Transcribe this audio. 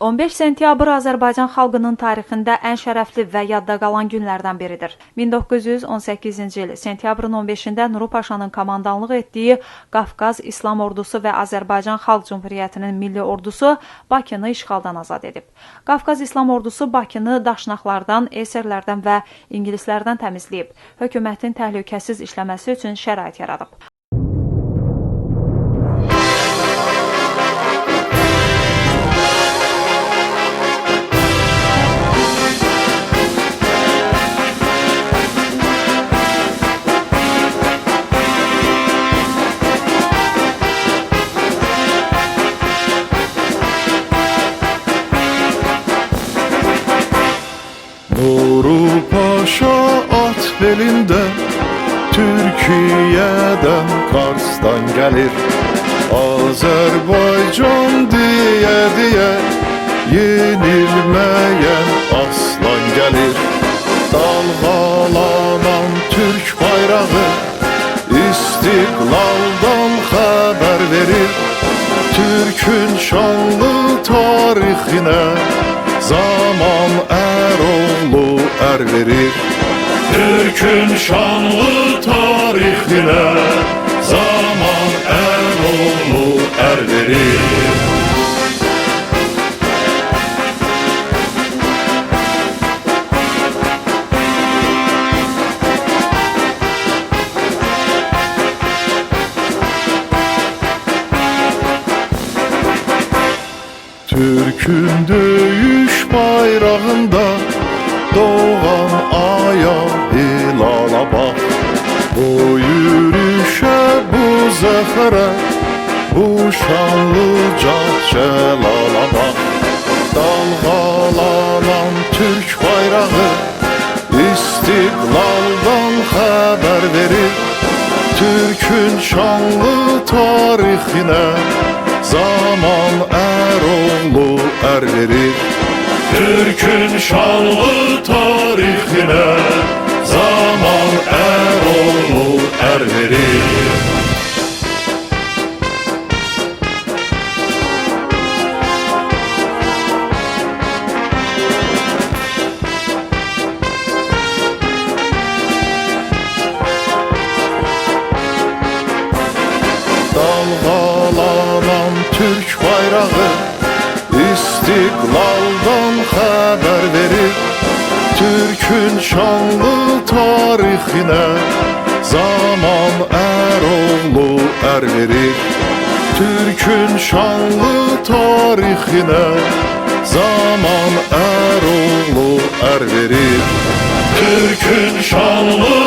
15 sentyabr Azərbaycan xalqının tarixində ən şərəfli və yadda qalan günlərdən biridir. 1918-ci il sentyabrın 15-də Nuru Paşanın komandanlıq etdiyi Qafqaz İslam Ordusu və Azərbaycan Xalq Cümhuriyyətinin milli ordusu Bakını işğaldan azad edib. Qafqaz İslam Ordusu Bakını daşnaqlardan, eserlərdən və ingilislərdən təmizləyib. Hökumətin təhlükəsiz işləməsi üçün şərait yaradıb. Nuru Paşa at belində Türkiyədən Karsdan gəlir Azərbaycan deyə deyə Yenilməyən aslan gəlir Dalğalanan Türk bayrağı İstiqlaldan xəbər verir. Türkün şanlı Zaman Əroğlu ər verir. Türkün şanlı tarixinə Zaman Əroğlu ər verir. Türk'ün döyüş bayrağında Doğan aya hilala bak. Bu yürüyüşe bu zafere Bu şanlıca celala bak. Dalgalanan Türk bayrağı İstiklaldan haber verir Türk'ün şanlı tarixine Zaman Əroğlu ər verir Türk'ün şanlı tarixine Türk bayrağı İstiklaldan haber verir Türk'ün şanlı tarixine Zaman Əroğlu ər verir. Türk'ün şanlı tarixine Zaman Əroğlu ər verir. Türk'ün şanlı